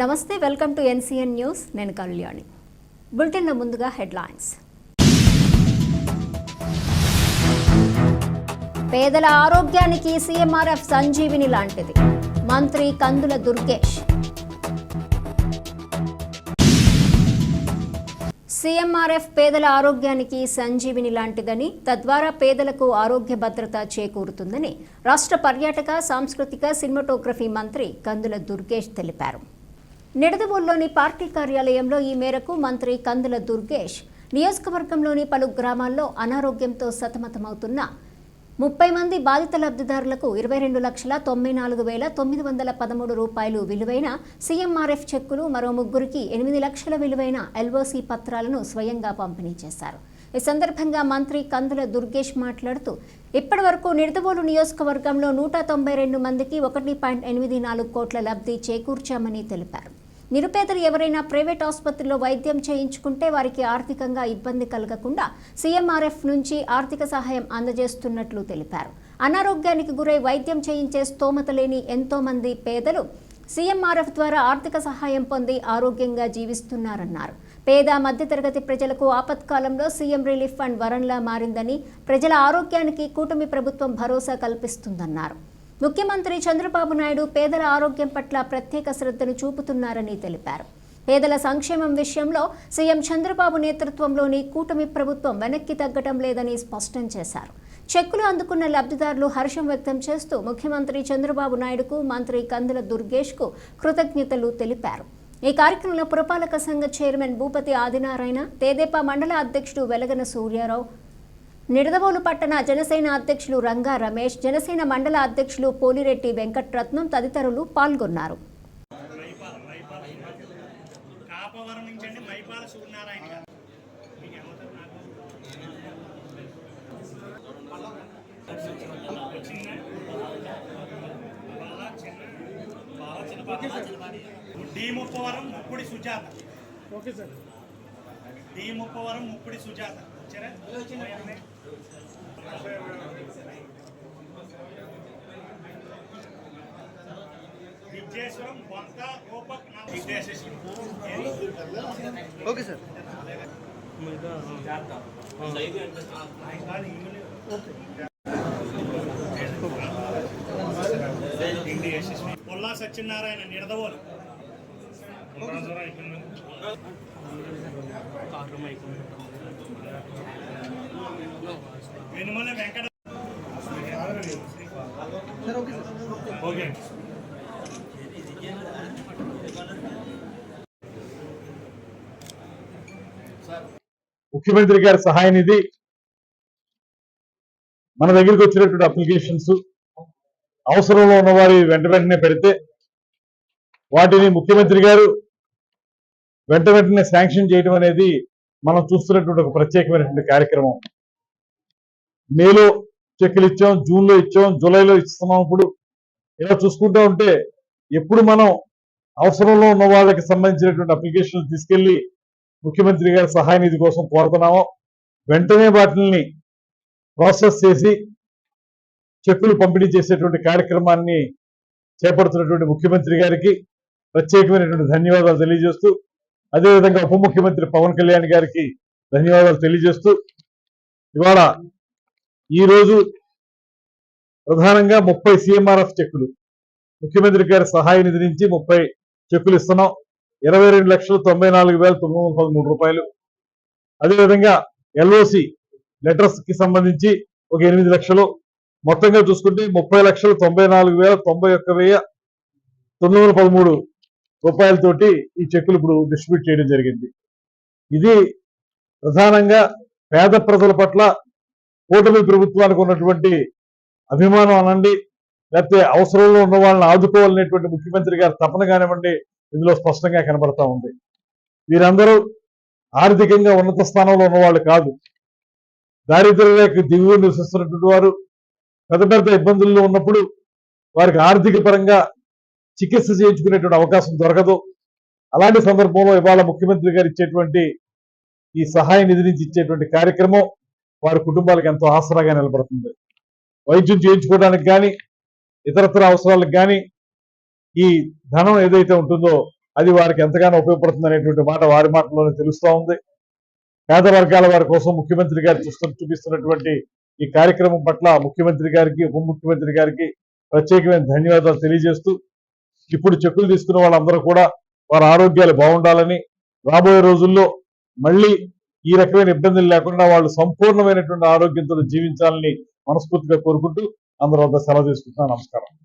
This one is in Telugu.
నమస్తే వెల్కమ్ టు ఎన్సీఎన్ న్యూస్. నేను కళ్యాణి. బులెటిన్లో ముందుగా హెడ్లైన్స్. పేదల ఆరోగ్యానికి సీఎంఆర్ఎఫ్ సంజీవిని లాంటిది. మంత్రి కందుల దుర్గేష్. సీఎంఆర్ఎఫ్ పేదల ఆరోగ్యానికి సంజీవిని లాంటిదని తద్వారా పేదలకు ఆరోగ్య భద్రత చేకూరుతుందని రాష్ట్ర పర్యాటక సాంస్కృతిక సినిమాటోగ్రఫీ మంత్రి కందుల దుర్గేష్ తెలిపారు. నిడదవోల్లోని పార్టీ కార్యాలయంలో ఈ మేరకు మంత్రి కందుల దుర్గేష్ నియోజకవర్గంలోని పలు గ్రామాల్లో అనారోగ్యంతో సతమతమవుతున్న ముప్పై మంది బాధిత లబ్ధిదారులకు ఇరవై రెండు లక్షల తొంభై నాలుగు వేల తొమ్మిది వందల పదమూడు రూపాయలు విలువైన సీఎంఆర్ఎఫ్ చెక్కులు మరో ముగ్గురికి ఎనిమిది లక్షల విలువైన ఎల్ఓసి పత్రాలను స్వయంగా పంపిణీ చేశారు. ఈ సందర్భంగా మంత్రి కందుల దుర్గేష్ మాట్లాడుతూ ఇప్పటి వరకు నిడదవోలు నియోజకవర్గంలో నూట తొంభై రెండు మందికి ఒకటి పాయింట్ ఎనిమిది నాలుగు కోట్ల లబ్ధి చేకూర్చామని తెలిపారు. నిరుపేదలు ఎవరైనా ప్రైవేట్ ఆసుపత్రిలో వైద్యం చేయించుకుంటే వారికి ఆర్థికంగా ఇబ్బంది కలగకుండా సీఎంఆర్ఎఫ్ నుంచి ఆర్థిక సహాయం అందజేస్తున్నట్లు తెలిపారు. అనారోగ్యానికి గురై వైద్యం చేయించే స్తోమత లేని ఎంతోమంది పేదలు సీఎంఆర్ఎఫ్ ద్వారా ఆర్థిక సహాయం పొంది ఆరోగ్యంగా జీవిస్తున్నారన్నారు. పేద మధ్యతరగతి ప్రజలకు ఆపత్కాలంలో సీఎం రిలీఫ్ ఫండ్ వరంలా మారిందని ప్రజల ఆరోగ్యానికి కూటమి ప్రభుత్వం భరోసా కల్పిస్తుందన్నారు. ముఖ్యమంత్రి చంద్రబాబు నాయుడు పేదల ఆరోగ్యం పట్ల ప్రత్యేక శ్రద్ధను చూపుతున్నారని తెలిపారు. పేదల సంక్షేమం విషయంలో సీఎం చంద్రబాబు నేతృత్వంలోని కూటమి ప్రభుత్వం వెనక్కి తగ్గటం లేదని స్పష్టం చేశారు. చెక్కులు అందుకున్న లబ్ధిదారులు హర్షం వ్యక్తం చేస్తూ ముఖ్యమంత్రి చంద్రబాబు నాయుడుకు మంత్రి కందుల దుర్గేష్కు కృతజ్ఞతలు తెలిపారు. ఈ కార్యక్రమంలో పురపాలక సంఘ చైర్మన్ భూపతి ఆదినారాయణ తేదేపా మండల అధ్యక్షుడు వెలగన సూర్యారావు నిడదవోలు పట్టణ జనసేన అధ్యక్షులు రంగా రమేష్ జనసేన మండల అధ్యక్షులు పోలిరెడ్డి వెంకట్రత్నం తదితరులు పాల్గొన్నారు. D Muppavaram Muppudi Sujatha. Okay sir. D Muppavaram Muppudi Sujatha. వచ్చారా okay sir. Polla Satyanarayana Nidadavolu. Okay ముఖ్యమంత్రి గారి సహాయ నిధి మన దగ్గరికి వచ్చినటువంటి అప్లికేషన్స్ అవసరంలో ఉన్నవారి వెంట వెంటనే పెడితే వాటిని ముఖ్యమంత్రి గారు వెంట వెంటనే శాంక్షన్ చేయడం అనేది మనం చూస్తున్నటువంటి ఒక ప్రత్యేకమైనటువంటి కార్యక్రమం. మేలో చెక్కులు ఇచ్చాం జూన్లో ఇచ్చాం జూలైలో ఇస్తున్నాం ఇప్పుడు. ఇలా చూసుకుంటూ ఉంటే ఎప్పుడు మనం అవసరంలో ఉన్న వాళ్ళకి సంబంధించినటువంటి అప్లికేషన్లు తీసుకెళ్ళి ముఖ్యమంత్రి గారి సహాయ నిధి కోసం కోరుతున్నామో. వెంటనే వాటిని ప్రాసెస్ చేసి చెక్కులు పంపిణీ చేసేటువంటి కార్యక్రమాన్ని చేపడుతున్నటువంటి ముఖ్యమంత్రి గారికి ప్రత్యేకమైనటువంటి ధన్యవాదాలు తెలియజేస్తూ అదేవిధంగా ఉప ముఖ్యమంత్రి పవన్ కళ్యాణ్ గారికి ధన్యవాదాలు తెలియజేస్తూ ఇవాళ ఈరోజు ప్రధానంగా ముప్పై సిఎంఆర్ఎఫ్ చెక్కులు ముఖ్యమంత్రి గారి సహాయ నిధి నుంచి ముప్పై చెక్కులు ఇస్తున్నాం. ఇరవై రెండు లక్షల తొంభై నాలుగు వేల తొమ్మిది వందల పదమూడు రూపాయలు. అదేవిధంగా ఎల్ఓసి లెటర్స్కి సంబంధించి ఒక ఎనిమిది లక్షలు. మొత్తంగా చూసుకుంటే ముప్పై లక్షల తొంభై నాలుగు వేల తొంభై ఒక్క వెయ్య తొమ్మిది వందల పదమూడు రూపాయలతోటి ఈ చెక్కులు ఇప్పుడు డిస్ట్రిబ్యూట్ చేయడం జరిగింది. ఇది ప్రధానంగా పేద ప్రజల పట్ల కూటమి ప్రభుత్వానికి ఉన్నటువంటి అభిమానం అనండి. లేకపోతే అవసరంలో ఉన్న వాళ్ళని ఆదుకోవాలనేటువంటి ముఖ్యమంత్రి గారు తపన కానివ్వండి ఇందులో స్పష్టంగా కనబడతా ఉంది. వీరందరూ ఆర్థికంగా ఉన్నత స్థానంలో ఉన్నవాళ్ళు కాదు. దారిద్ర్య రేఖ దిగువ నివసిస్తున్నటువంటి వారు పెద్ద పెద్ద ఇబ్బందుల్లో ఉన్నప్పుడు వారికి ఆర్థిక పరంగా చికిత్స చేయించుకునేటువంటి అవకాశం దొరకదు. అలాంటి సందర్భంలో ఇవాళ ముఖ్యమంత్రి గారు ఇచ్చేటువంటి ఈ సహాయ నిధి నుంచి ఇచ్చేటువంటి కార్యక్రమం వారి కుటుంబాలకు ఎంతో ఆసరాగా నిలబడుతుంది. వైద్యం చేయించుకోవడానికి కానీ ఇతరత్ర అవసరాలకు కానీ ఈ ధనం ఏదైతే ఉంటుందో అది వారికి ఎంతగానో ఉపయోగపడుతుంది అనేటువంటి మాట వారి మాటల్లోనే తెలుస్తూ ఉంది. పేద వర్గాల వారి కోసం ముఖ్యమంత్రి గారు చూస్తు చూపిస్తున్నటువంటి ఈ కార్యక్రమం పట్ల ముఖ్యమంత్రి గారికి ఉప ముఖ్యమంత్రి గారికి ప్రత్యేకమైన ధన్యవాదాలు తెలియజేస్తూ ఇప్పుడు చెక్కులు తీసుకున్న వాళ్ళందరూ కూడా వారి ఆరోగ్యాలు బాగుండాలని రాబోయే రోజుల్లో మళ్ళీ ఈ రకమైన ఇబ్బందులు లేకుండా వాళ్ళు సంపూర్ణమైనటువంటి ఆరోగ్యంతో జీవించాలని మనస్ఫూర్తిగా కోరుకుంటూ అందరూ వద్ద సెలవు తీసుకుంటున్నాను. నమస్కారం.